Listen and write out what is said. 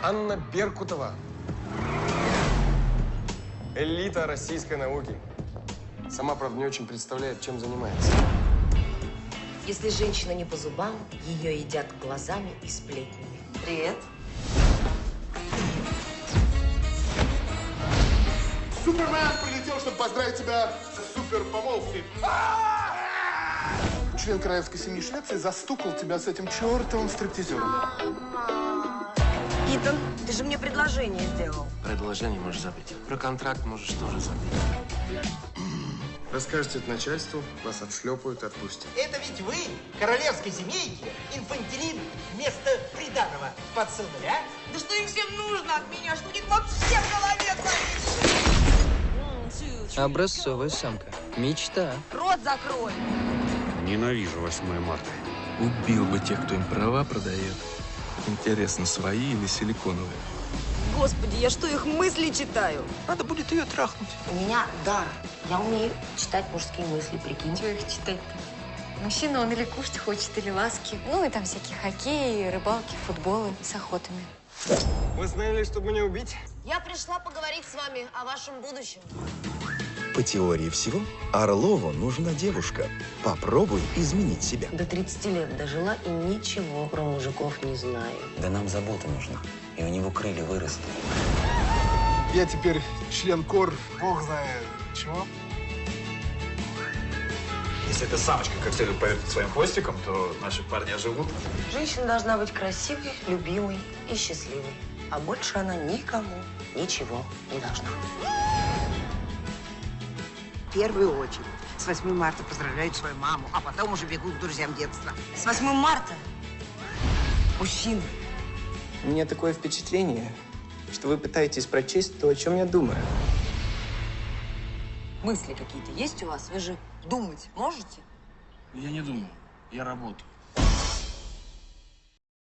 Анна Беркутова. Элита российской науки. Сама, правда, не очень представляет, чем занимается. Если женщина не по зубам, ее едят глазами и сплетнями. Привет. Супермен прилетел, чтобы поздравить тебя с супер помолвкой. Член королевской семьи Швеции застукал тебя с этим чертовым стриптизером. Итан, ты же мне предложение сделал. Предложение можешь забыть. Про контракт можешь тоже забыть. Расскажете это начальству, вас отшлепают и отпустят. Это ведь вы, королевской семейки, инфантилин вместо приданого подсунули, а? Да что им всем нужно от меня? Что у них вообще в голове? Образцовая самка. Мечта. Рот закрой! Ненавижу 8 марта. Убил бы тех, кто им права продает. Интересно, свои или силиконовые? Господи, я что, их мысли читаю? Надо будет ее трахнуть. У меня дар. Я умею читать мужские мысли, прикинь. Чего их читать-то? Мужчина, он или кушать хочет, или ласки. Ну и там всякие хоккеи, рыбалки, футболы с охотами. Вы знали, чтобы меня убить? Я пришла поговорить с вами о вашем будущем. По теории всего, Орлову нужна девушка. Попробуй изменить себя. До 30 лет дожила и ничего про мужиков не знаю. Да нам забота нужна. И у него крылья выросли. Я теперь член кор, бог знает чего. Если эта самочка как следует повернет своим хвостиком, то наши парни оживут. Женщина должна быть красивой, любимой и счастливой. А больше она никому ничего не должна. В первую очередь. С 8 марта поздравляют свою маму, а потом уже бегут к друзьям детства. С 8 марта мужчина. У меня такое впечатление, что вы пытаетесь прочесть то, о чем я думаю. Мысли какие-то есть у вас? Вы же думать можете? Я не думаю. Я работаю.